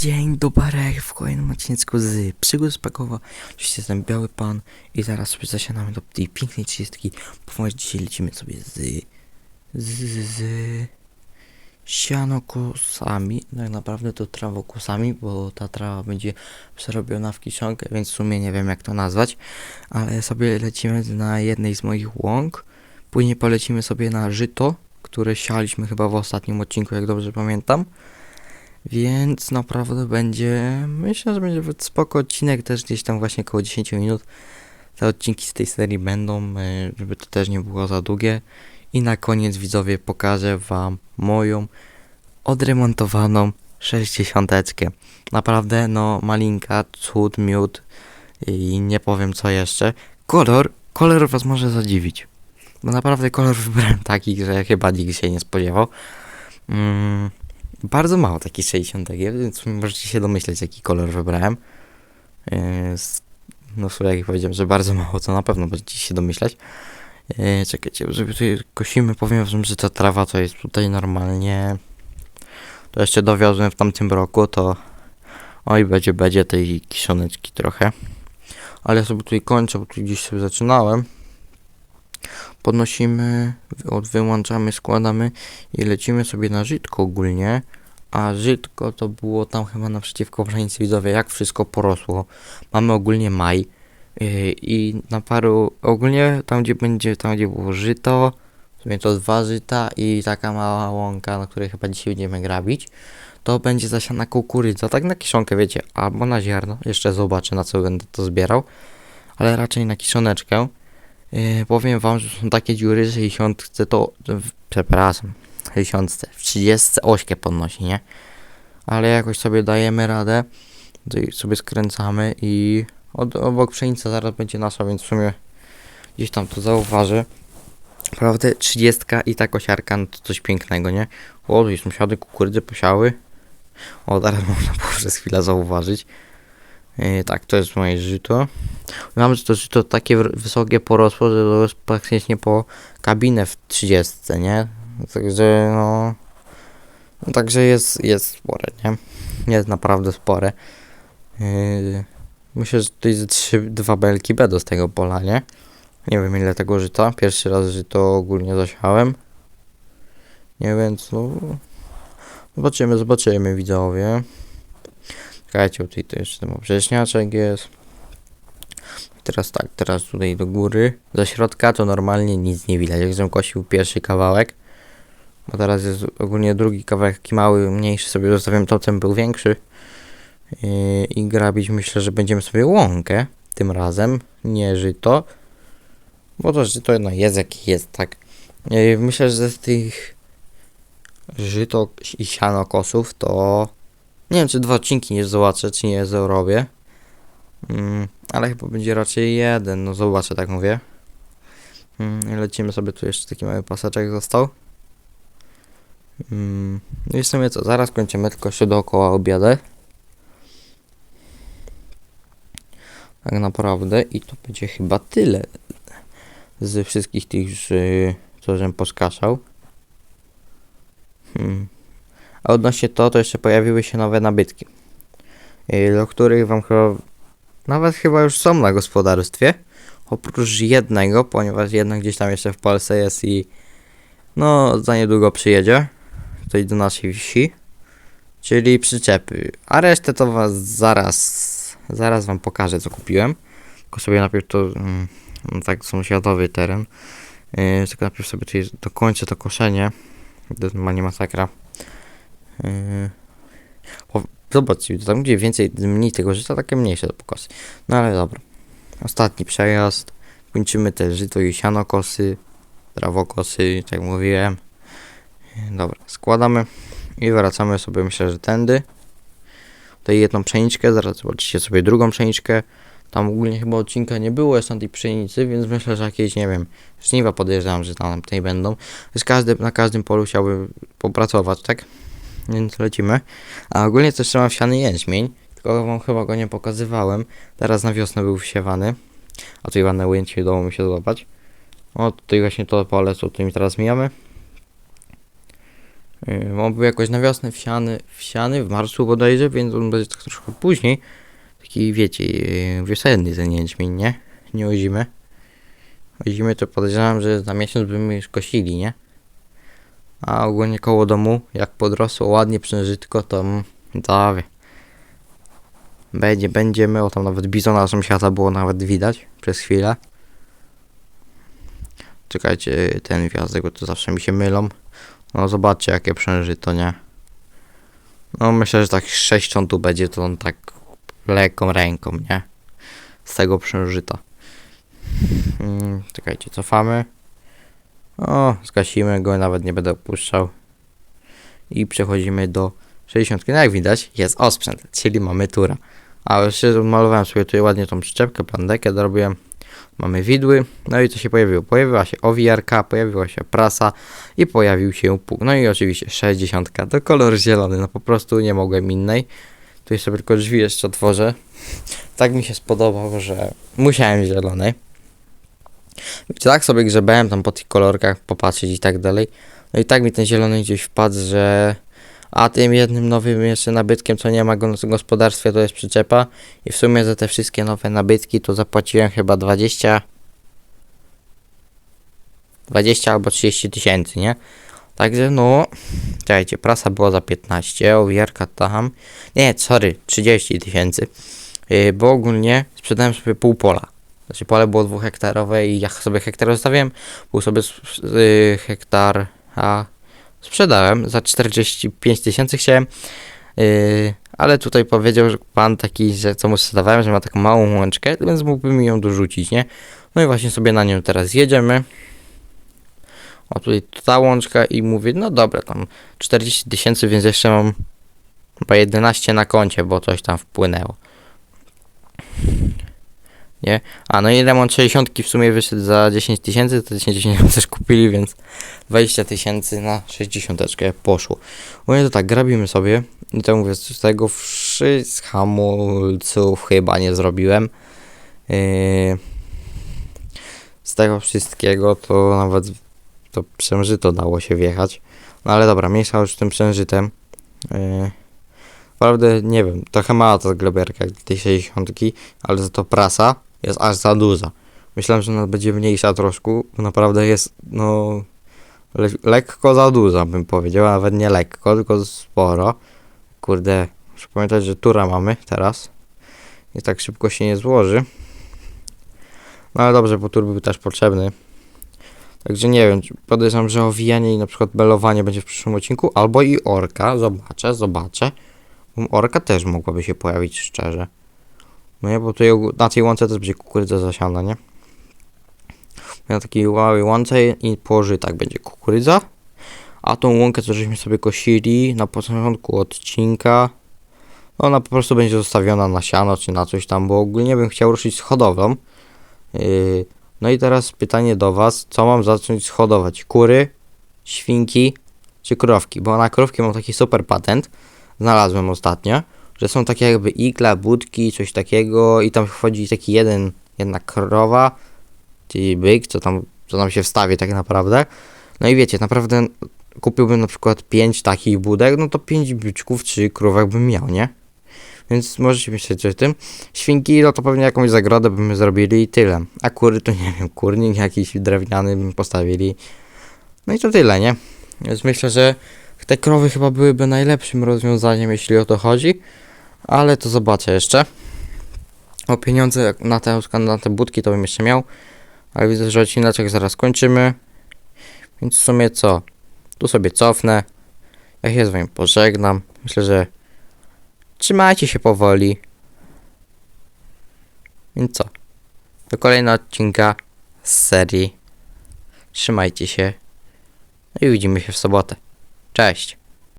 Dzień dobry w kolejnym odcinku z Przygód z Pakowa. Oczywiście jestem Biały Pan i zaraz sobie zasiadamy do tej pięknej trzydziestki. Ponieważ dzisiaj lecimy sobie z... z... z... sianokosami. Tak naprawdę to trawokosami, bo ta trawa będzie przerobiona w kiszonkę, więc w sumie nie wiem jak to nazwać. Ale sobie lecimy na jednej z moich łąk. Później polecimy sobie na żyto, które sialiśmy chyba w ostatnim odcinku, jak dobrze pamiętam. Więc naprawdę będzie, myślę, że będzie spoko odcinek, też gdzieś tam właśnie około 10 minut. Te odcinki z tej serii będą, y, żeby to też nie było za długie. I na koniec widzowie pokażę wam moją odremontowaną 60. Naprawdę, no malinka, cud, miód i nie powiem co jeszcze. Kolor, kolor was może zadziwić. Bo naprawdę kolor wybrałem taki, że chyba nikt się nie spodziewał. Mm, bardzo mało takich 60, więc możecie się domyśleć, jaki kolor wybrałem. S- No w sumie jak powiedziałem, że bardzo mało, to na pewno będziecie się domyślać. Yy, Czekajcie, żeby tutaj kosimy, powiem wam, że ta trawa to jest tutaj normalnie. To jeszcze dowiozłem w tamtym roku, to oj, będzie, będzie tej kiszoneczki trochę. Ale sobie tutaj kończę, bo tu gdzieś sobie zaczynałem. Podnosimy, od wyłączamy, składamy i lecimy sobie na żytko ogólnie. A żytko to było tam chyba naprzeciwko granicy widzowie, jak wszystko porosło. Mamy ogólnie maj yy, i na paru, ogólnie tam gdzie będzie, tam gdzie było żyto, w sumie to dwa żyta i taka mała łąka, na której chyba dzisiaj będziemy grabić, to będzie zasiana kukurydza, tak na kiszonkę wiecie, albo na ziarno, jeszcze zobaczę na co będę to zbierał, ale raczej na kiszoneczkę. Yy, powiem wam, że są takie dziury, że 60 chce to, w- przepraszam, 60, w 30 ośkę podnosi, nie? Ale jakoś sobie dajemy radę, sobie skręcamy i od, obok pszenica zaraz będzie nasza, więc w sumie gdzieś tam to zauważy. Naprawdę 30 i ta kosiarka, no to coś pięknego, nie? O, tu są siady kukurydzy posiały. O, teraz można było przez chwilę zauważyć. Yy, tak, to jest moje żyto. Mam, że to żyto takie wysokie porosło, że to jest praktycznie po kabinę w 30, nie? Także no, no także jest, jest spore, nie? Jest naprawdę spore. Yy, myślę, że tutaj ze trzy, dwa belki będą z tego pola, nie? Nie wiem ile tego żyta. Pierwszy raz żyto ogólnie zasiałem. Nie więc no. Zobaczymy, zobaczymy widzowie. Czekajcie, tutaj to jeszcze ten wrześniaczek jest. Teraz tak, teraz tutaj do góry. Ze środka to normalnie nic nie widać. Jak kosił pierwszy kawałek, bo teraz jest ogólnie drugi kawałek taki mały, mniejszy sobie zostawiam, to ten był większy. I grabić myślę, że będziemy sobie łąkę tym razem, nie żyto. Bo to żyto no jest jak jest, tak. Myślę, że z tych żyto i siano kosów to nie wiem, czy dwa odcinki nie zobaczę, czy nie zrobię. Mm, ale chyba będzie raczej jeden, no zobaczę, tak mówię. Mm, lecimy sobie, tu jeszcze taki mały paseczek został. Mm, no i w sumie co, zaraz kończymy, tylko się dookoła objadę. Tak naprawdę i to będzie chyba tyle z wszystkich tych, co żem poskaszał. Hmm. A odnośnie to, to jeszcze pojawiły się nowe nabytki, yy, do których wam chyba nawet chyba już są na gospodarstwie. Oprócz jednego, ponieważ jednak gdzieś tam jeszcze w Polsce jest i no za niedługo przyjedzie tutaj do naszej wsi. Czyli przyczepy. A resztę to was zaraz zaraz wam pokażę co kupiłem. Tylko sobie najpierw to mm, tak sąsiadowy teren. Yy, tylko najpierw sobie tutaj dokończę to koszenie. To normalnie masakra. Yy, Zobaczcie, tam gdzie więcej, mniej tego życia, takie mniejsze do pokosy. No ale dobra. Ostatni przejazd. Kończymy te żyto i sianokosy, trawokosy, tak jak mówiłem. Dobra, składamy i wracamy sobie, myślę, że tędy. Tutaj jedną pszeniczkę, zaraz zobaczycie sobie drugą pszeniczkę. Tam ogólnie chyba odcinka nie było jeszcze na tej pszenicy, więc myślę, że jakieś, nie wiem, żniwa podejrzewam, że tam tutaj będą. Więc każdy, na każdym polu chciałbym popracować, tak? Więc lecimy. A ogólnie też mam wsiany jęczmień, tylko wam chyba go nie pokazywałem. Teraz na wiosnę był wsiewany. A tutaj ładne ujęcie udało mi się złapać. O, tutaj właśnie to pole, co tutaj teraz mijamy. Yy, on był jakoś na wiosnę wsiany, wsiany w marcu bodajże, więc on będzie tak troszkę później. Taki wiecie, yy, wiosenny ten jęczmień, nie? Nie o zimę. O zimę to podejrzewam, że za miesiąc byśmy już kosili, nie? A ogólnie koło domu, jak podrosło ładnie przężytko, to mm, dawie. Będzie, będziemy, o tam nawet bizona sąsiada było nawet widać przez chwilę. Czekajcie, ten gwiazdek, bo to zawsze mi się mylą. No zobaczcie jakie przężyto, nie? No myślę, że tak 6 ton tu będzie, to on tak lekką ręką, nie? Z tego przężyta. Mm, czekajcie, cofamy. O, zgasimy go, nawet nie będę opuszczał. I przechodzimy do 60. No jak widać, jest osprzęt, czyli mamy tura. A się malowałem sobie tutaj ładnie tą przyczepkę, plandekę dorobiłem. Mamy widły, no i co się pojawiło? Pojawiła się owijarka, pojawiła się prasa i pojawił się pług. No i oczywiście 60. To kolor zielony, no po prostu nie mogłem innej. Tutaj sobie tylko drzwi jeszcze otworzę. Tak mi się spodobał, że musiałem zielonej. Tak sobie grzebałem tam po tych kolorkach, popatrzeć i tak dalej. No i tak mi ten zielony gdzieś wpadł, że a tym jednym nowym jeszcze nabytkiem, co nie ma go w gospodarstwie, to jest przyczepa. I w sumie za te wszystkie nowe nabytki to zapłaciłem chyba 20 20 albo 30 tysięcy, nie? Także no, czekajcie, prasa była za 15, owijarka tam, nie, sorry, 30 tysięcy, yy, bo ogólnie sprzedałem sobie pół pola. Znaczy pole było dwuhektarowe i ja sobie hektar zostawiłem, był sobie yy, hektar, a sprzedałem za 45 tysięcy chciałem, yy, ale tutaj powiedział, że pan taki, że co mu sprzedawałem, że ma taką małą łączkę, więc mógłbym ją dorzucić, nie? No i właśnie sobie na nią teraz jedziemy. O tutaj ta łączka i mówię, no dobra, tam 40 tysięcy, więc jeszcze mam chyba 11 na koncie, bo coś tam wpłynęło. Nie? A no i remont 60 w sumie wyszedł za 10 tysięcy, to 10 tysięcy też kupili, więc 20 tysięcy na 60 poszło. Mówię to tak, grabimy sobie i to mówię, z tego wszystkich hamulców chyba nie zrobiłem. Yy, z tego wszystkiego to nawet to przężyto dało się wjechać. No ale dobra, mniejsza już tym przężytem. Yy, Naprawdę nie wiem, trochę mała ta dla tej 60, ale za to prasa jest aż za duża. Myślałem, że ona będzie mniejsza troszkę, bo naprawdę jest no le lekko za duża bym powiedział, nawet nie lekko, tylko sporo. Kurde, muszę pamiętać, że tura mamy teraz. I tak szybko się nie złoży. No ale dobrze, bo tur był też potrzebny. Także nie wiem, podejrzewam, że owijanie i na przykład belowanie będzie w przyszłym odcinku, albo i orka, zobaczę, zobaczę. Orka też mogłaby się pojawić szczerze. No nie, bo tutaj na tej łące też będzie kukurydza zasiana, nie? Na takiej małej łące i położy tak będzie kukurydza. A tą łąkę, co żeśmy sobie kosili na początku odcinka, ona po prostu będzie zostawiona na siano czy na coś tam, bo ogólnie bym chciał ruszyć z hodowlą. Yy, no i teraz pytanie do Was, co mam zacząć hodować? Kury, świnki czy krowki? Bo na krowki mam taki super patent, znalazłem ostatnio, że są takie jakby igla, budki, coś takiego i tam wchodzi taki jeden, jedna krowa, czyli byk, co tam, co tam się wstawi tak naprawdę. No i wiecie, naprawdę kupiłbym na przykład 5 takich budek, no to 5 byczków czy krówek bym miał, nie? Więc możecie myśleć o tym. Świnki, no to pewnie jakąś zagrodę byśmy zrobili i tyle. A kury to nie wiem, kurnik jakiś drewniany bym postawili. No i to tyle, nie? Więc myślę, że te krowy chyba byłyby najlepszym rozwiązaniem, jeśli o to chodzi. Ale to zobaczę jeszcze. O pieniądze na te, na te budki to bym jeszcze miał. Ale widzę, że odcineczek zaraz kończymy. Więc w sumie co? Tu sobie cofnę. Ja się z wami pożegnam. Myślę, że trzymajcie się powoli. Więc co? Do kolejnego odcinka z serii. Trzymajcie się. No i widzimy się w sobotę. Cześć.